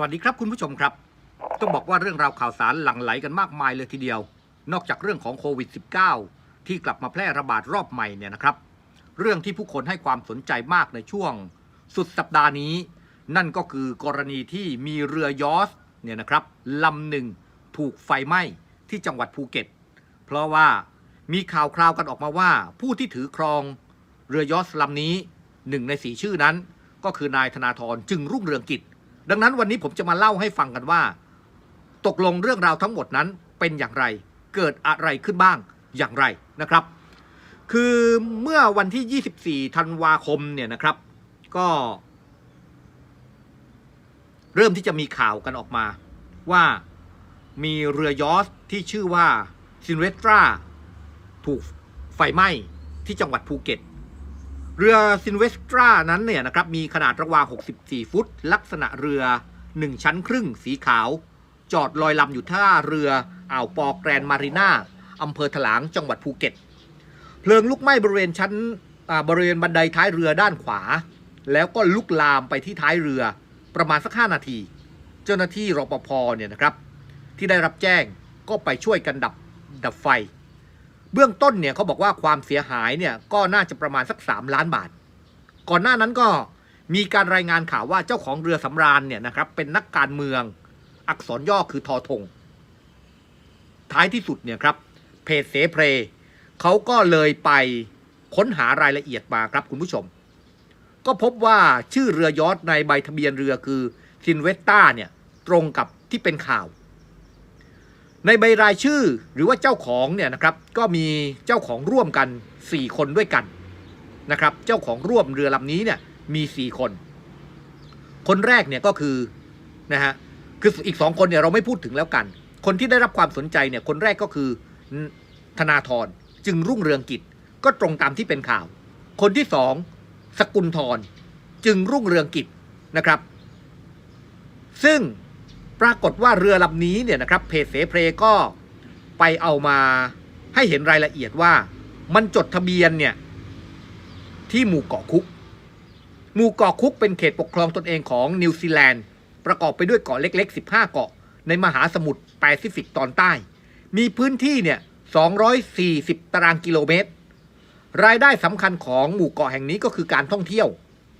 สวัสดีครับคุณผู้ชมครับ ต้องบอกว่าเรื่องราวข่าวสารหลั่งไหลกันมากมายเลยทีเดียว นอกจากเรื่องของโควิด -19 ที่กลับมาแพร่ระบาดรอบใหม่เนี่ยนะครับ เรื่องที่ผู้คนให้ความสนใจมากในช่วง สุดสัปดาห์นี้ นั่นก็คือกรณีที่มีเรือยอสเนี่ยนะครับลำหนึ่งถูกไฟไหม้ที่จังหวัดภูเก็ต เพราะว่ามีข่าวคราวกันออกมาว่า ผู้ที่ถือครองเรือยอสลำนี้หนึ่งในสีชื่อนั้น ก็คือนายธนาธรจึงรุ่งเรืองกิจ ดังนั้นวันนี้ผมจะมาเล่าให้ฟังกันว่า ตกลงเรื่องราวทั้งหมดนั้นเป็นอย่างไร เกิดอะไรขึ้นบ้างอย่างไรนะครับ คือเมื่อวันที่ 24 ธันวาคมเนี่ยนะครับ ก็ เริ่มที่จะมีข่าวกันออกมา ว่ามีเรือยอสที่ชื่อว่าซินเวตราถูกไฟไหม้ที่จังหวัดภูเก็ต เรือซินเวสตรานั้นเนี่ยนะครับมีขนาดระหว่าง 64 ฟุต ลักษณะเรือ 1 ชั้นครึ่งสีขาว จอดลอยลำอยู่ท่าเรืออ่าวปอแกรนมารีนาอำเภอถลางจังหวัดภูเก็ต เพลิงลุกไหม้บริเวณชั้นอ่าบริเวณบันไดท้ายเรือด้านขวา แล้วก็ลุกลามไปที่ท้ายเรือประมาณสัก 5 นาที เจ้าหน้าที่รปภเนี่ยนะครับ ที่ได้รับแจ้งก็ไปช่วยกันดับดับไฟ เบื้องต้นเนี่ยเขาบอกว่าความเสียหายเนี่ยก็น่าจะประมาณสัก 3 ล้านบาท ก่อนหน้านั้นก็มีการรายงานข่าวว่าเจ้าของเรือสำราญเนี่ยนะครับ เป็นนักการเมืองอักษรย่อคือทอทง ท้ายที่สุดเนี่ยครับ เพจเสเพลเขาก็เลยไปค้นหารายละเอียดมาครับคุณผู้ชม ก็พบว่าชื่อเรือยอทในใบทะเบียนเรือคือซินเวสตาเนี่ยตรงกับที่เป็นข่าว ในใบรายชื่อหรือว่าเจ้าของเนี่ยนะครับก็มีเจ้าของร่วมกัน 4 คนด้วยกันนะครับ เจ้าของร่วมเรือลำนี้เนี่ยมี 4 คน คนแรกเนี่ยก็คือนะฮะคืออีกสองคนเนี่ยเราไม่พูดถึงแล้วกัน คนที่ได้รับความสนใจเนี่ยคนแรกก็คือธนาธรจึงรุ่งเรืองกิจก็ตรงตามที่เป็นข่าว คนที่สองสกุลธรจึงรุ่งเรืองกิจนะครับ ซึ่ง ปรากฏว่าเรือลำนี้เนี่ยนะครับเพจเสเพลก็ไปเอามาให้เห็นรายละเอียดว่า มันจดทะเบียนเนี่ยที่หมู่เกาะคุก หมู่เกาะคุกเป็นเขตปกครองตนเองของนิวซีแลนด์ ประกอบไปด้วยเกาะเล็ก ๆ 15 เกาะ ในมหาสมุทรแปซิฟิกตอนใต้ มีพื้นที่เนี่ย240 ตารางกิโลเมตร รายได้สำคัญของหมู่เกาะแห่งนี้ก็คือการท่องเที่ยว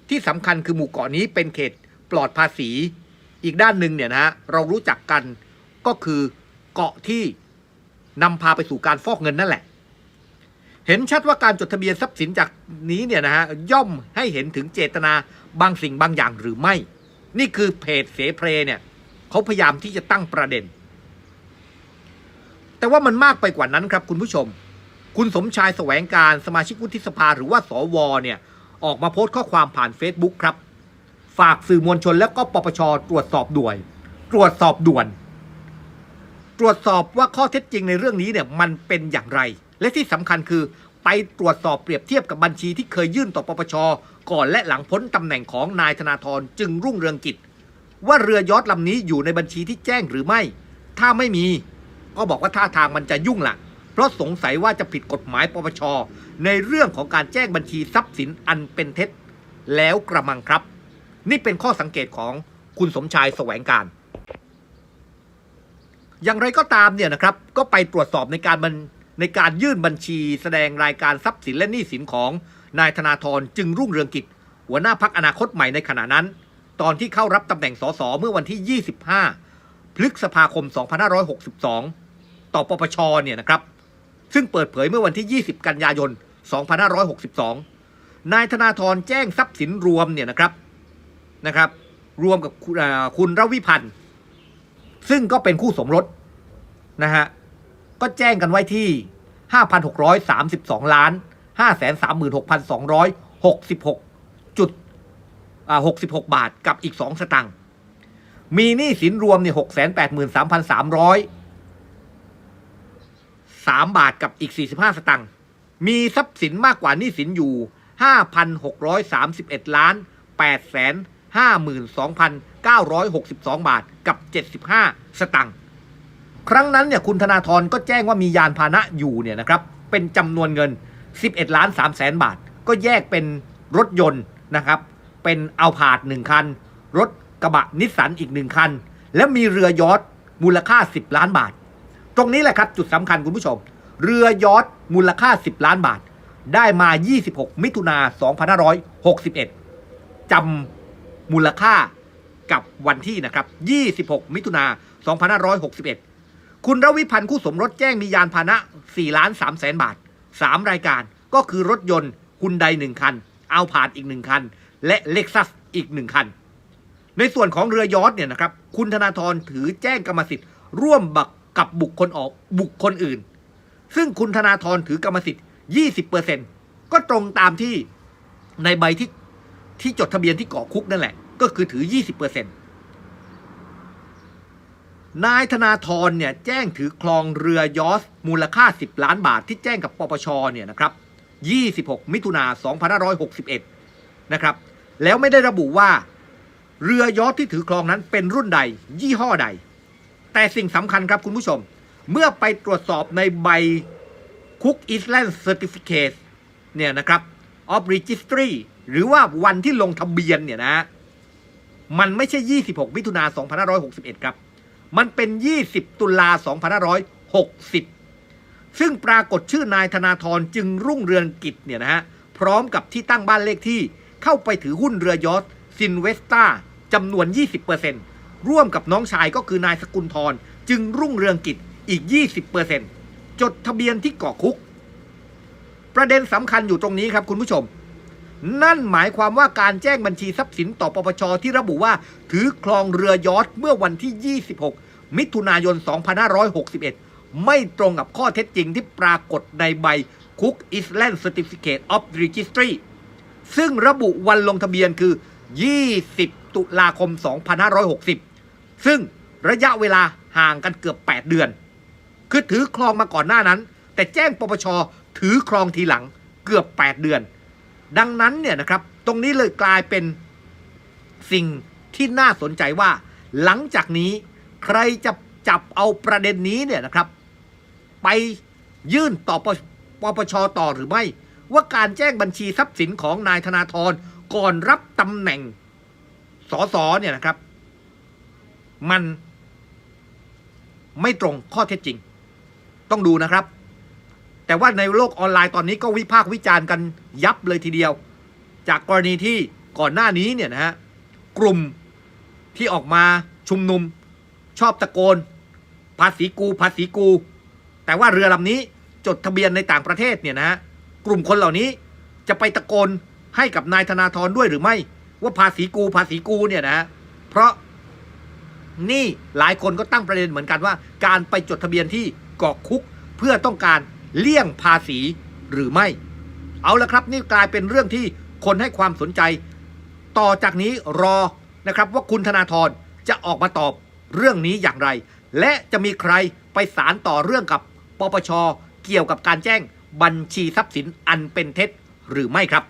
ที่สำคัญคือหมู่เกาะนี้เป็นเขตปลอดภาษี อีกด้านหนึ่งเนี่ยนะฮะเรารู้จักกันก็คือเกาะที่นำพาไปสู่การฟอกเงินนั่นแหละ เห็นชัดว่าการจดทะเบียนทรัพย์สินจากนี้เนี่ยนะฮะย่อมให้เห็นถึงเจตนาบางสิ่งบางอย่างหรือไม่ นี่คือเพจเสเพลเนี่ยเขาพยายามที่จะตั้งประเด็น แต่ว่ามันมากไปกว่านั้นครับคุณผู้ชม คุณสมชายแสวงการสมาชิกวุฒิสภาหรือว่าสวเนี่ย ออกมาโพสต์ข้อความผ่าน Facebook ครับ ฝากสื่อมวลชน และก็ปปชตรวจสอบด่วนตรวจสอบด่วน ตรวจสอบว่าข้อเท็จจริงในเรื่องนี้เนี่ยมันเป็นอย่างไร และที่สำคัญคือไปตรวจสอบเปรียบเทียบกับบัญชีที่เคยยื่นต่อปปชก่อนและหลังพ้นตำแหน่งของนายธนาธรจึงรุ่งเรืองกิจ ว่าเรือยอทลำนี้อยู่ในบัญชีที่แจ้งหรือไม่ ถ้าไม่มี ก็บอกว่าท่าทางมันจะยุ่งล่ะ เพราะสงสัยว่าจะผิดกฎหมายปปชในเรื่องของการแจ้งบัญชีทรัพย์สินอันเป็นเท็จ แล้วกระมังครับ นี่เป็นข้อสังเกตของคุณสมชายแสวงการ อย่างไรก็ตามเนี่ยนะครับ ก็ไปตรวจสอบในการบันในการยื่นบัญชีแสดงรายการทรัพย์สินและหนี้สินของนายธนาธรจึงรุ่งเรืองกิจ หัวหน้าพักอนาคตใหม่ในขณะนั้น ตอนที่เข้ารับตำแหน่งสสเมื่อวันที่ 25 พฤษภาคม 2562 ต่อปปชเนี่ยนะครับ ซึ่งเปิดเผยเมื่อวันที่ 20 กันยายน 2562 นายธนาธรแจ้งทรัพย์สินรวมเนี่ยนะครับ นะครับ รวมกับคุณเอ่อคุณรวิพันธ์ ซึ่งก็เป็นคู่สมรสนะฮะ ก็แจ้งกันไว้ที่ 5,632 ล้าน 536,266จุด66 บาทกับอีก 2 สตังค์ มีหนี้สินรวมเนี่ย683,300 3 บาทกับอีก 45 สตังค์ มีทรัพย์สินมากกว่าหนี้สินอยู่ 5,631 ล้าน8แสน 52,962 บาทกับ 75 สตังค์ครั้งนั้นเนี่ยคุณธนาธรก็แจ้งว่ามียานพาหนะอยู่เนี่ยนะครับเป็นจำนวนเงิน 11ล้าน3แสนบาท ก็แยกเป็นรถยนต์นะครับเป็นเอาผาดหนึ่งคัน รถกระบะนิสสันอีกหนึ่งคัน และมีเรือยอทมูลค่า 10 ล้านบาท ตรงนี้แหละครับจุดสำคัญคุณผู้ชม เรือยอทมูลค่า 10 ล้านบาท ได้มา 26 มิถุนา2561จำ มูลค่ากับวันที่นะครับ 26 มิถุนา2561 คุณระวิพันธ์คู่สมรสแจ้งมียานพาหนะ4ล้าน3แสนบาท 3 รายการก็คือรถยนต์ฮุนได1คัน เอาผ่าดอีก1คัน และเล็กซัสอีก1คัน ในส่วนของเรือยอทเนี่ยนะครับ คุณธนาธรถือแจ้งกรรมสิทธิ์ ร่วมบักกับบุคคลออกบุคคลอื่น ซึ่งคุณธนาธรถือกรรมสิทธิ์ 20%ก็ตรงตามที่ในใบที่ ที่จดทะเบียนที่เกาะคุกนั่นแหละ ก็คือถือ 20%นายธนาธรเนี่ยแจ้งถือครองเรือยอสมูลค่า 10 ล้านบาทที่แจ้งกับปปชเนี่ยนะครับ 26 มิถุนา2561 นะครับ แล้วไม่ได้ระบุว่า เรือยอทที่ถือครองนั้นเป็นรุ่นใด ยี่ห้อใด แต่สิ่งสำคัญครับคุณผู้ชม เมื่อไปตรวจสอบในใบ Cook Island Certificate เนี่ยนะครับ of Registry หรือว่าวันที่ลงทะเบียนเนี่ยนะ มันไม่ใช่ 26 มิถุนา2561 ครับ มันเป็น 20 ตุลา2560 ซึ่งปรากฏชื่อนายธนาธรจึงรุ่งเรืองกิจเนี่ยนะฮะ พร้อมกับที่ตั้งบ้านเลขที่เข้าไปถือหุ้นเรือยอทซินเวสตาจำนวน 20%ร่วมกับน้องชายก็คือนายสกุลทรจึงรุ่งเรืองกิจอีก 20%จดทะเบียนที่เกาะคุก ประเด็นสำคัญอยู่ตรงนี้ครับคุณผู้ชม นั่นหมายความว่าการแจ้งบัญชีทรัพย์สินต่อปปชที่ระบุว่า ถือครองเรือยอทเมื่อวันที่ 26 มิถุนายน 2561 ไม่ตรงกับข้อเท็จจริงที่ปรากฏในใบ Cook Island Certificate of Registry ซึ่งระบุวันลงทะเบียนคือ 20 ตุลาคม 2560 ซึ่งระยะเวลาห่างกันเกือบ 8 เดือน คือถือครองมาก่อนหน้านั้น แต่แจ้งปปชถือครองทีหลังเกือบ 8 เดือน ดังนั้นเนี่ยนะครับ ตรงนี้เลยกลายเป็นสิ่งที่น่าสนใจว่า หลังจากนี้ใครจะจับเอาประเด็นนี้เนี่ยนะครับ ไปยื่นต่อปปปชต่อหรือไม่ ว่าการแจ้งบัญชีทรัพย์สินของนายธนาธรก่อนรับตำแหน่งสสเนี่ยนะครับ มันไม่ตรงข้อเท็จจริง ต้องดูนะครับ แต่ว่าในโลกออนไลน์ตอนนี้ก็วิพากษ์วิจารณ์กันยับเลยทีเดียว จากกรณีที่ก่อนหน้านี้เนี่ยนะฮะกลุ่มที่ออกมาชุมนุมชอบตะโกน ภาษีกูภาษีกู แต่ว่าเรือลำนี้จดทะเบียนในต่างประเทศเนี่ยนะฮะกลุ่มคนเหล่านี้จะไปตะโกนให้กับนายธนาธรด้วยหรือไม่ ว่าภาษีกูภาษีกูเนี่ยนะฮะเพราะนี่หลายคนก็ตั้งประเด็นเหมือนกันว่า การไปจดทะเบียนที่เกาะคุกเพื่อต้องการ เลี่ยงภาษีหรือไม่ เอาละครับ นี่กลายเป็นเรื่องที่คนให้ความสนใจ ต่อจากนี้รอนะครับ ว่าคุณธนาธรจะออกมาตอบเรื่องนี้อย่างไร และจะมีใครไปสารต่อเรื่องกับปปชเกี่ยวกับการแจ้งบัญชีทรัพย์สินอันเป็นเท็จหรือไม่ครับ